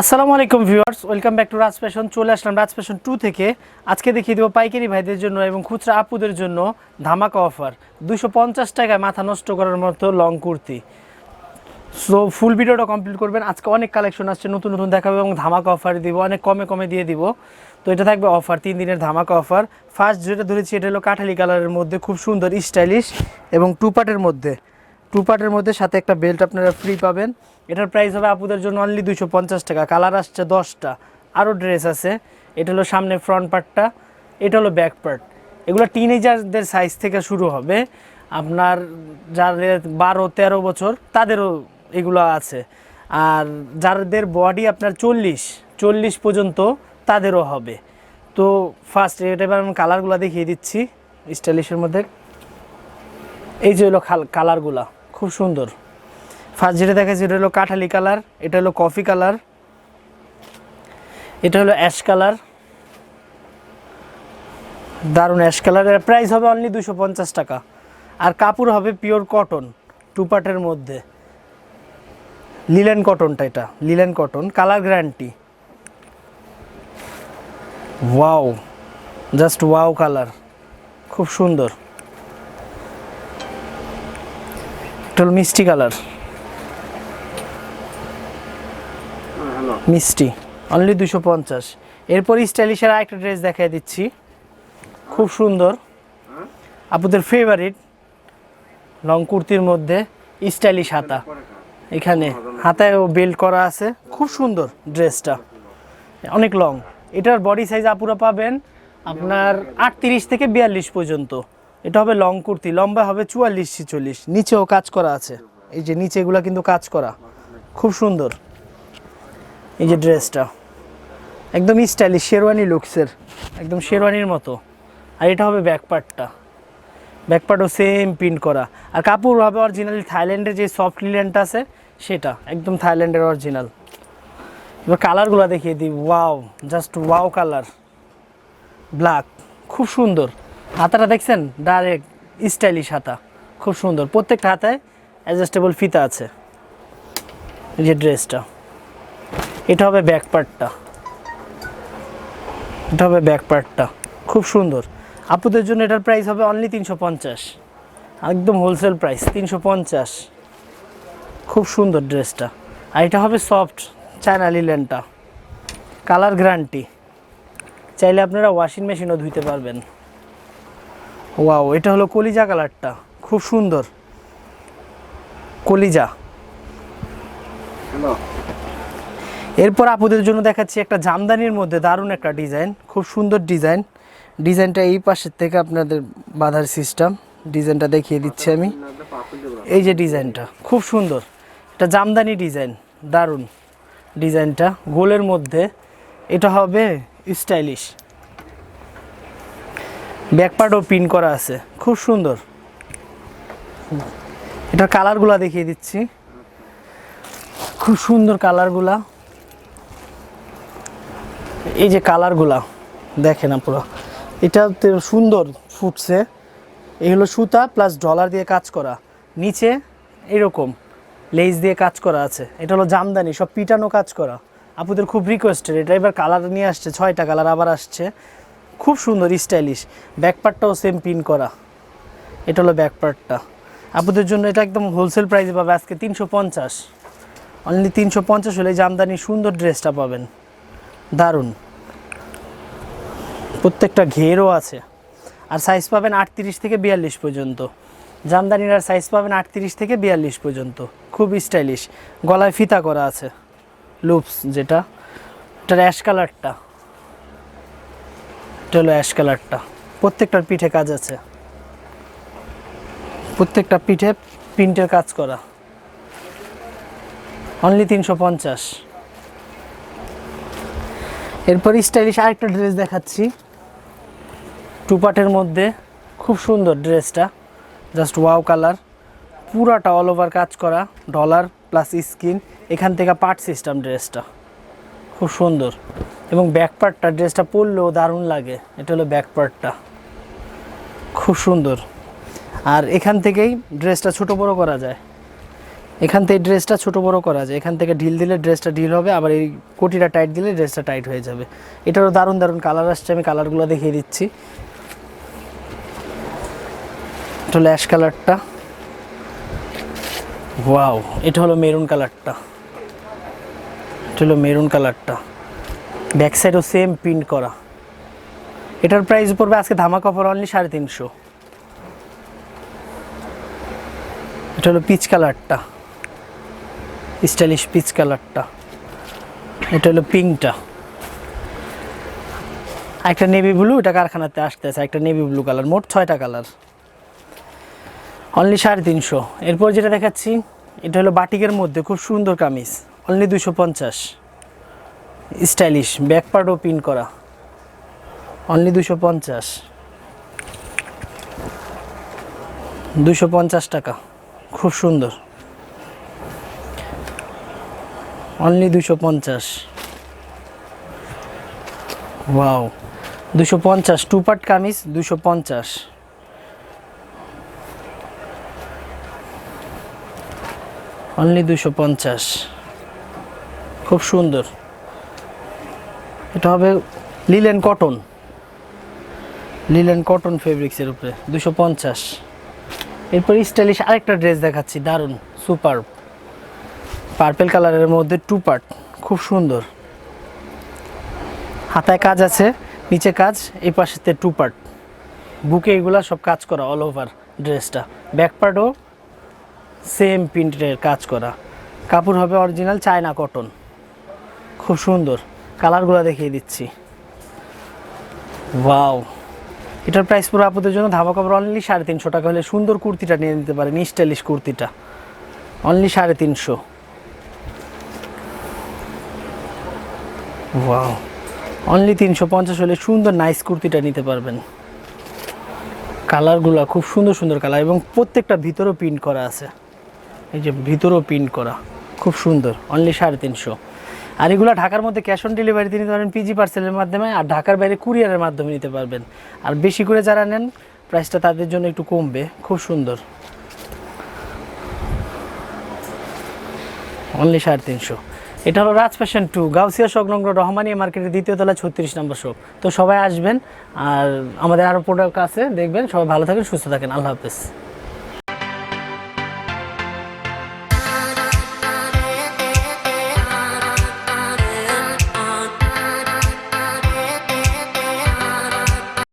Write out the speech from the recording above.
আসসালামু আলাইকুম viewers, welcome back to Raj fashion, চলে আসলাম রাজ ফ্যাশন টু থেকে। আজকে দেখিয়ে দেবো পাইকারি ভাইদের জন্য এবং খুচরা আপুদের জন্য ধামাকা অফার। দুশো পঞ্চাশ টাকায় মাথা নষ্ট করার মতো লং কুর্তি। সো ফুল ভিডিওটা কমপ্লিট করবেন। আজকে অনেক কালেকশন আসছে, নতুন নতুন দেখাবে এবং ধামাকা অফার দিব, অনেক কমে কমে দিয়ে দিব। তো এটা থাকবে অফার তিন দিনের ধামাকা অফার ফার্স্ট যেটা ধরেছি, এটা হলো কাঠালি কালারের মধ্যে, খুব সুন্দর স্টাইলিশ এবং টু পার্টের মধ্যে। টু পার্টের মধ্যে সাথে একটা বেল্ট আপনারা ফ্রি পাবেন। এটার প্রাইস হবে আপুদের জন্য অনলি দুশো পঞ্চাশ টাকা। কালার আসছে দশটা। আরও ড্রেস আছে। এটা হলো সামনে ফ্রন্ট পার্টটা এটা হলো ব্যাক পার্ট এগুলো টিনেজারদের সাইজ থেকে শুরু হবে। আপনার যাদের বারো, তেরো বছর, তাদেরও এগুলো আছে। আর যাদের বডি আপনার চল্লিশ চল্লিশ পর্যন্ত, তাদেরও হবে। তো ফার্স্ট এটা এবার আমি কালারগুলো দেখিয়ে দিচ্ছি। স্টাইলিশের মধ্যে। এই যে হলো কালারগুলা খুব সুন্দর। ফার্স্ট যেটা দেখাচ্ছি এটা হলো কাঠালি কালার, এটা হলো কফি কালার, এটা হলো অ্যাশ কালার। দারুণ অ্যাশ কালারের প্রাইস হবে অনলি দুশো পঞ্চাশ টাকা। আর কাপড় হবে পিওর কটন টু পার্টের মধ্যে। লিলেন কটনটা এটা linen cotton colour guarantee wow just wow colour খুব সুন্দর। এটা হলো মিষ্টি কালার। মিষ্টি অনলি দুশো পঞ্চাশ। এরপর স্টাইলিশের আরেকটা ড্রেস দেখাই দিচ্ছি। খুব সুন্দর। আপুদের ফেভারিট লং কুর্তির মধ্যে স্টাইলিশ হাতা। এখানে হাতায় বেল্ট করা আছে। খুব সুন্দর ড্রেসটা। অনেক লং এটার বডি সাইজ আপুরা পাবেন আপনার আটত্রিশ থেকে বিয়াল্লিশ পর্যন্ত। এটা হবে লং কুর্তি, লম্বা হবে চুয়াল্লিশ ছিচল্লিশ। নিচেও কাজ করা আছে। এই যে নিচে এগুলা কিন্তু কাজ করা। খুব সুন্দর। এই যে ড্রেসটা একদম স্টাইলিশ শেরওয়ানি লুকসের একদম শেরওয়ানির মতো। আর এটা হবে ব্যাক পার্টটা ব্যাক পার্টও সেম প্রিন্ট করা। আর কাপড় হবে অরিজিনালি থাইল্যান্ডের যে সফট লিলেনটা আছে, সেটা। একদম থাইল্যান্ডের অরিজিনাল এবার কালারগুলো দেখিয়ে দিই। Wow just wow colour black খুব সুন্দর। হাতাটা দেখছেন? ডাইরেক্ট স্টাইলিশ হাতা। খুব সুন্দর। প্রত্যেকটা হাতায় অ্যাডজাস্টেবল ফিতা আছে। এই যে ড্রেসটা এটা হবে ব্যাক পার্টটা এটা হবে ব্যাক পার্টটা খুব সুন্দর। আপুদের জন্য এটার প্রাইস হবে অনলি তিনশো পঞ্চাশ। একদম হোলসেল প্রাইস তিনশো পঞ্চাশ। খুব সুন্দর ড্রেসটা আর এটা হবে সফট চায়না লিলেনটা কালার গ্যারান্টি চাইলে আপনারা ওয়াশিং মেশিনও ধুইতে পারবেন। ওয়াও এটা হলো কলিজা কালারটা। খুব সুন্দর। কলিজা। এরপর আপুদের জন্য দেখাচ্ছি একটা জামদানির মধ্যে দারুণ একটা ডিজাইন খুব সুন্দর ডিজাইন। ডিজাইনটা এই পাশের থেকে আপনাদের বাঁধার সিস্টেম ডিজাইনটা দেখিয়ে দিচ্ছি আমি। এই যে ডিজাইনটা খুব সুন্দর। এটা জামদানি ডিজাইন দারুণ। ডিজাইনটা গোলের মধ্যে। এটা হবে স্টাইলিশ ব্যাকপার্টও পিন করা আছে। খুব সুন্দর। এটার কালারগুলা দেখিয়ে দিচ্ছি। খুব সুন্দর কালারগুলা এই যে কালারগুলা দেখেন পুরো এটা সুন্দর ফুটছে। এই হলো সুতা প্লাস ডলার দিয়ে কাজ করা। নিচে এরকম লেজ দিয়ে কাজ করা আছে। এটা হলো জামদানি, সব পিটানো কাজ করা। আপুদের খুব রিকোয়েস্টেড এটা এবার কালার নিয়ে আসছে, ছয়টা কালার আবার আসছে। খুব সুন্দর স্টাইলিশ ব্যাকপার্টটাও সেম পিন করা। এটা হলো ব্যাকপার্টটা আপুদের জন্য এটা একদম হোলসেল প্রাইসে পাবে আজকে তিনশো পঞ্চাশ। অনলি তিনশো পঞ্চাশ হলে জামদানি সুন্দর ড্রেসটা পাবেন। দারুণ। প্রত্যেকটা ঘেরও আছে। আর সাইজ পাবেন আটত্রিশ থেকে বিয়াল্লিশ পর্যন্ত। জামদানির আর সাইজ পাবেন আটত্রিশ থেকে বিয়াল্লিশ পর্যন্ত। খুব স্টাইলিশ গলায় ফিতা করা আছে। লুপস যেটা। এটার অ্যাশ কালারটা এটা হলো অ্যাশ কালারটা প্রত্যেকটার পিঠে কাজ আছে। প্রত্যেকটা পিঠে প্রিন্টের কাজ করা। অনলি তিনশো পঞ্চাশ। এরপর স্টাইলিশ আরেকটা ড্রেস দেখাচ্ছি। টু পার্টের মধ্যে খুব সুন্দর ড্রেসটা জাস্ট ওয়াও কালার পুরাটা অল ওভার কাজ করা। ডলার প্লাস স্কিন এখান থেকে পার্ট সিস্টেম ড্রেসটা খুব সুন্দর। এবং ব্যাক পার্টটা ড্রেসটা পরলেও দারুণ লাগে। এটা হলো ব্যাক পার্টটা খুব সুন্দর। আর এখান থেকেই ড্রেসটা ছোট বড় করা যায়। এখান থেকে ড্রেসটা ছোট বড় করা যায়। এখান থেকে ঢিল দিলে ড্রেসটা ঢিল হবে, আবার এই কোটিটা টাইট দিলে ড্রেসটা টাইট হয়ে যাবে। এটারও দারুণ দারুণ কালার আসছে। আমি কালারগুলো দেখিয়ে দিচ্ছি। এটা হলো অ্যাশ কালারটা ওয়াও এটা হলো মেরুন কালারটা এটা হলো মেরুন কালারটা ব্যাক সাইডও সেম প্রিন্ট করা। এটার প্রাইস পড়বে আজকে ধামাকা অফার অনলি সাড়ে তিনশো। এটা হলো পিচ কালারটা স্টাইলিশ পিচ কালারটা এটা হলো পিঙ্কটা একটা নেভি ব্লু এটা কারখানাতে আসতে আসতেছে একটা নেভি ব্লু কালার মোট ছয়টা কালার অনলি সাড়ে তিনশো। এরপর যেটা দেখাচ্ছি, এটা হলো বাটিকের মধ্যে, খুব সুন্দর কামিজ। অনলি দুশো পঞ্চাশ। স্টাইলিশ ব্যাক পার্টও পিন করা। অনলি দুশো পঞ্চাশ। দুশো পঞ্চাশ টাকা, খুব সুন্দর। অনলি দুশো পঞ্চাশ। ওয়াও দুশো পঞ্চাশ টু পার্ট কামিজ, দুশো পঞ্চাশ। অনলি দুশো পঞ্চাশ। খুব সুন্দর। এটা হবে লিলেন কটন লিলেন কটন ফেব্রিক্সের উপরে দুশো পঞ্চাশ। এরপর স্টাইলিশ আরেকটা ড্রেস দেখাচ্ছি, দারুণ সুপার পার্পেল কালারের মধ্যে টু পার্ট খুব সুন্দর। হাতায় কাজ আছে, নিচে কাজ, এই পাশেতে টু পার্ট বুকে এগুলা সব কাজ করা অল ওভার ড্রেসটা ব্যাক পার্টও সেম প্রিন্টের কাজ করা। কাপড় হবে অরিজিনাল চায়না কটন খুব সুন্দর। কালারগুলো দেখিয়ে দিচ্ছি। ওয়াও। এটার প্রাইস পুরো আপুদের জন্য ধাবা কাপড় অনলি সাড়ে তিনশো টাকা হলে সুন্দর কুর্তিটা নিয়ে নিতে পারেন স্টাইলিশ কুর্তিটা। অনলি সাড়ে তিনশো। ওয়াও। অনলি তিনশো পঞ্চাশ হলে সুন্দর নাইস কুর্তিটা নিতে পারবেন। কালারগুলো খুব সুন্দর সুন্দর কালার এবং প্রত্যেকটা ভিতরেও প্রিন্ট করা আছে। এই যে ভিতরেও প্রিন্ট করা, খুব সুন্দর। অনলি সাড়ে তিনশো। আর এগুলো ঢাকার মধ্যে ক্যাশ অন ডেলিভারিতে নিতে পারবেন পিজি পার্সেলের মাধ্যমে আর ঢাকার বাইরে কুরিয়ারের মাধ্যমে নিতে পারবেন। আর বেশি করে যারা নেন প্রাইসটা তাদের জন্য একটু কমবে। খুব সুন্দর। অনলি সাড়ে তিনশো। এটা হলো রাজ ফ্যাশন টু গাউসিয়া সংলগ্ন রহমানিয়া মার্কেটের দ্বিতীয় তলা ছত্রিশ নম্বর শপ তো সবাই আসবেন আর আমাদের আরও প্রোডাক্ট আছে, দেখবেন। সবাই ভালো থাকেন, সুস্থ থাকেন। আল্লাহ হাফেজ।